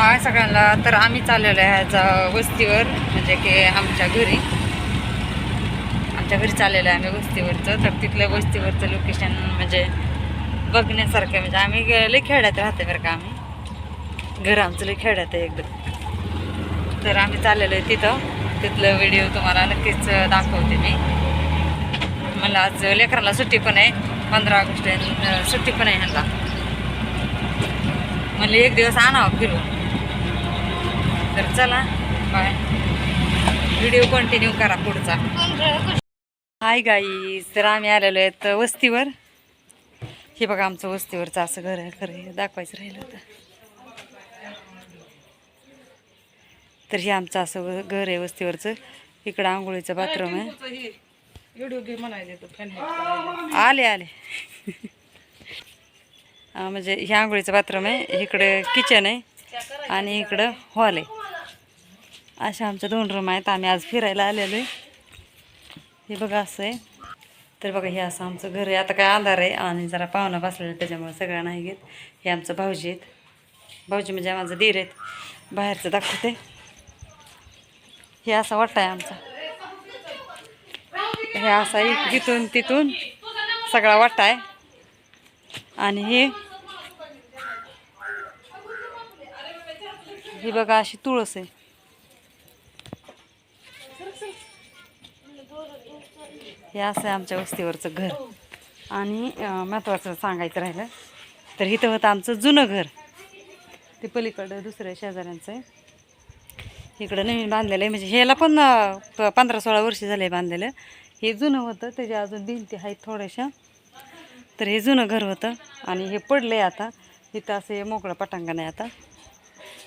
हाय सगळ्यांना. तर आम्ही चाललेलो आहे ह्याचा वस्तीवर म्हणजे की आमच्या घरी. आमच्या घरी चाललेलं आहे आम्ही वस्तीवरचं. तर तिथलं वस्तीवरचं लोकेशन म्हणजे बघण्यासारखं म्हणजे आम्ही लई खेड्यात राहते बरं का आम्ही. घर आमचं लई खेड्यात आहे एकदम. तर आम्ही चाललेलो आहे तिथं. तिथलं व्हिडिओ तुम्हाला नक्कीच दाखवते मी. मला आज लेकराला सुट्टी पण आहे. पंधरा ऑगस्ट आहे, सुट्टी पण आहे ह्यांना. म्हणले एक दिवस आणावं फिरून. तर चला बाय. व्हिडिओ कंटिन्यू करा पुढचा. हाय गाई तर आम्ही आलेलो आहेत वस्तीवर. हे बघा आमचं वस्तीवरचं असं घर आहे खरं हे दाखवायचं राहिलं होतं तर हे आमचं असं व- घर आहे वस्तीवरचं. इकडं आंघोळीचं बाथरूम आहे. आले आले. म्हणजे हे आंघोळीचं बाथरूम आहे. इकडं किचन आहे आणि इकडं हॉल आहे. अशा आमच्या दोन रूम आहेत. आम्ही आज फिरायला आलेलो आहे. हे बघा असं आहे. तर बघा हे असं आमचं घर आहे. आता काय आधार आहे आणि जरा पाहुणा बसलेला त्याच्यामुळे सगळ्या नाही घेत. हे आमचं भाऊजी आहेत. भाऊजी म्हणजे माझं दीर आहेत. बाहेरचं दाखवते. हे असा वाटतं आहे आमचा. हे असा इथून तिथून सगळा वाटा आहे. आणि हे ही बघा अशी तुळस आहे. हे असं आहे आमच्या वस्तीवरचं घर. आणि महत्त्वाचं सांगायचं राहिलं तर इथं होतं आमचं जुनं घर. ते पलीकडं दुसऱ्या शेजाऱ्यांचं आहे. इकडं नवीन बांधलेलं आहे. म्हणजे ह्याला पण प- पंधरा सोळा वर्ष झाले बांधलेलं. हे जुनं होतं त्याच्या अजून भिंती आहेत थोड्याशा. तर हे जुनं घर होतं आणि हे पडलं आहे आता. इथं असं हे मोकळं पटांगण आहे आता.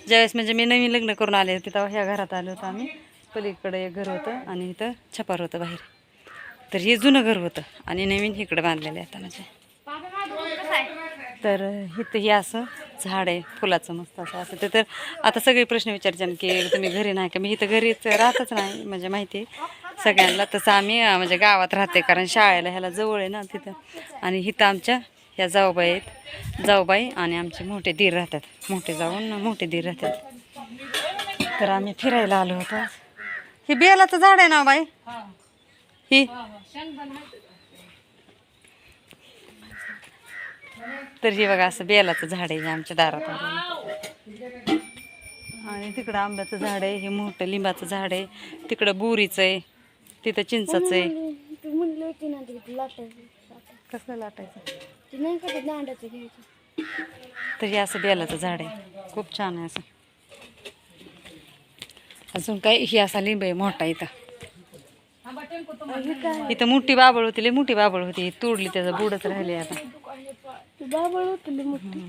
ज्यावेळेस म्हणजे मी नवीन लग्न करून आले होते तेव्हा ह्या घरात आलो होतो आम्ही. पलीकडे एक घर होतं आणि इथं छपार होतं बाहेर. तर हे जुनं घर होतं आणि नवीन इकडं बांधलेलं आहे आता म्हणजे तर इथं हे असं झाड आहे फुलाचं मस्त असं असं. ते तर आता सगळे प्रश्न विचारचे ना की तुम्ही घरी नाही का? मी इथं घरीच राहतच नाही म्हणजे माहिती आहे. सगळ्यांना तसं आम्ही म्हणजे गावात राहते कारण शाळेला ह्याला जवळ आहे ना तिथं. आणि इथं आमच्या ह्या जाऊबाई आहेत. जाऊबाई आणि आमचे मोठे दीर राहतात. मोठे जाऊन मोठे दीर राहतात. तर आम्ही फिरायला आलो होतो. हे बेलाचं झाड आहे ना हो बाई? ही. तर हे बघा असं बेलाचं झाड आहे आमच्या दारात आणि तिकडं आंब्याचं झाड आहे हे मोठं लिंबाचं झाड आहे तिकडं बोरीचं आहे तिथं चिंचाचं आहे. कसलं लाटायचं? तर हे असं बेलाचं झाड आहे. खूप छान आहे असं. अजून काय ही असा लिंब आहे मोठा इथं. इथं मोठी बाबळ होती लई मोठी बाबळ होती. तोडली त्याचं बुडच राहिले आता. बाबळ होती मोठी.